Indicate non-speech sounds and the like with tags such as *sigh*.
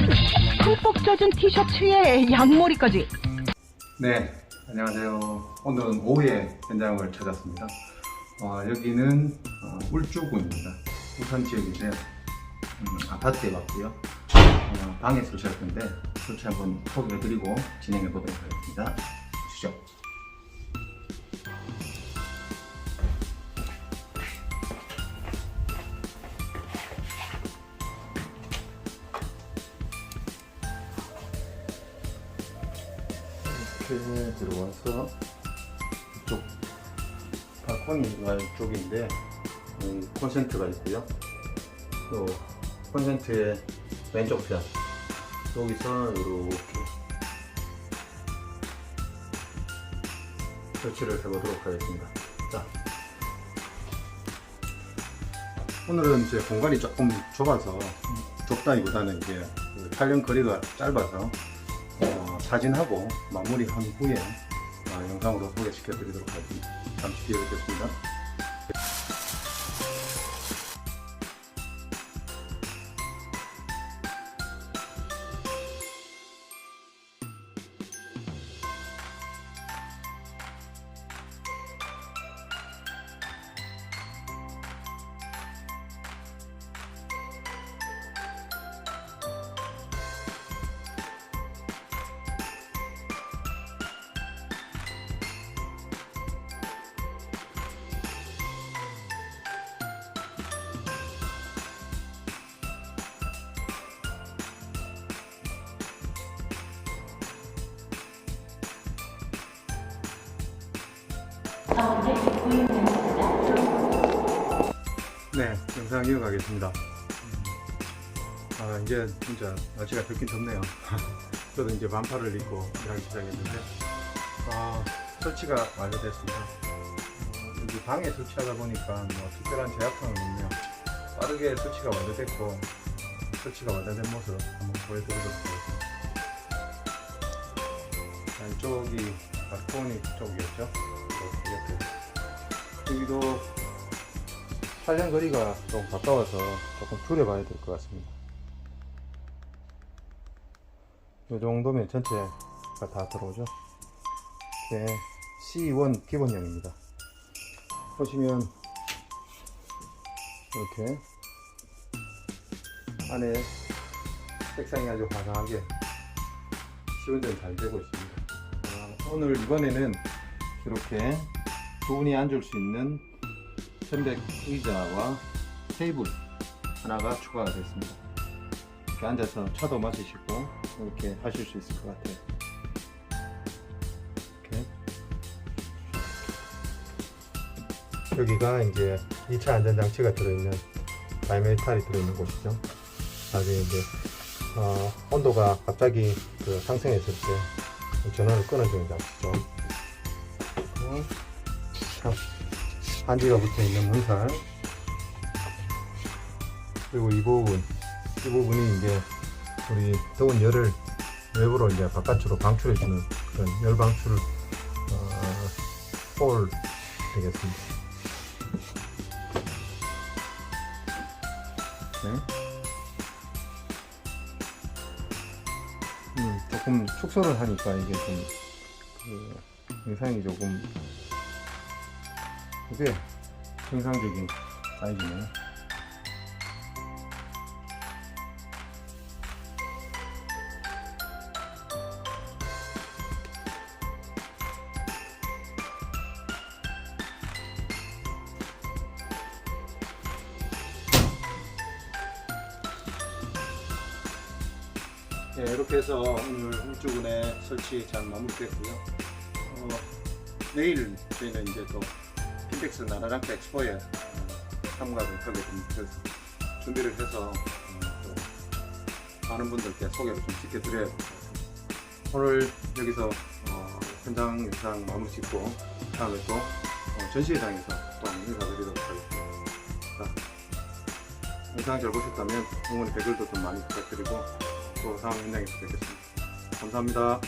흠뻑 젖은 티셔츠에 양머리까지 네, 안녕하세요. 오늘은 오후에 현장을 찾았습니다. 어, 여기는 어, 울주군입니다. 부산 지역인데 음, 아파트에 왔고요. 어, 방에 설치할 건데 설치 한번 소개해드리고 진행해 보도록 하겠습니다. 보시죠. 이렇게 들어와서 이쪽 발코니가 이쪽인데 음, 콘센트가 있고요. 또 콘센트의 왼쪽 편 여기서 이렇게 설치를 해보도록 하겠습니다. 자, 오늘은 이제 공간이 조금 좁아서 좁다기보다는 이제 그 촬영 거리가 짧아서 어, 사진하고 마무리한 후에 어, 영상으로 소개시켜 드리도록 하겠습니다. 잠시 뒤에 뵙겠습니다. 네, 영상 이어가겠습니다. 아, 이제 진짜 날씨가 덥긴 덥네요. *laughs* 저도 이제 반팔을 입고 일하기 시작했는데, 아, 설치가 완료됐습니다. 어, 여기 방에 설치하다 보니까 뭐 특별한 제약상은 없네요. 빠르게 설치가 완료됐고, 설치가 완료된 모습 한번 보여드리도록 하겠습니다. 자, 이쪽이 발코니 쪽이었죠? 이렇게 옆에. 여기도 촬영 거리가 좀 가까워서 조금 줄여봐야 될 것 같습니다. 이 정도면 전체가 다 들어오죠. 이렇게 C1 기본형입니다. 보시면 이렇게 안에 색상이 아주 화사하게 시운전 잘 되고 있습니다. 아, 오늘 이번에는 이렇게 두 분이 앉을 수 있는 편백 의자와 테이블 하나가 추가가 됐습니다. 이렇게 앉아서 차도 마시시고 이렇게 하실 수 있을 것 같아요. 이렇게. 여기가 이제 2차 안전 장치가 들어있는 바이메탈이 들어있는 곳이죠. 나중에 이제 어, 온도가 갑자기 그 상승했을 때 전원을 끊어주는 참. 반지가 붙어 있는 문살 그리고 이 부분 이 부분이 이제 우리 더운 열을 외부로 이제 바깥으로 방출해주는 그런 열 방출 어, 홀 되겠습니다. 조금 축소를 하니까 이게 좀 그, 영상이 조금 이게 정상적인 사이즈네요. 네, 이렇게 해서 오늘 울주군의 설치 잘 마무리됐고요. 어, 내일 저희는 이제 또 핀텍스 나라랑크 엑스포에 어, 참가를 하게 됩니다. 그래서 준비를 해서 어, 또 많은 분들께 소개를 좀 시켜드려야 될 것 같습니다. 오늘 여기서 어, 현장 영상 마무리 짓고 다음에 또 어, 전시회장에서 또 한번 인사드리도록 하겠습니다. 자, 영상 잘 보셨다면 응원 댓글도 좀 많이 부탁드리고 또 다음 현장에서 뵙겠습니다. 감사합니다.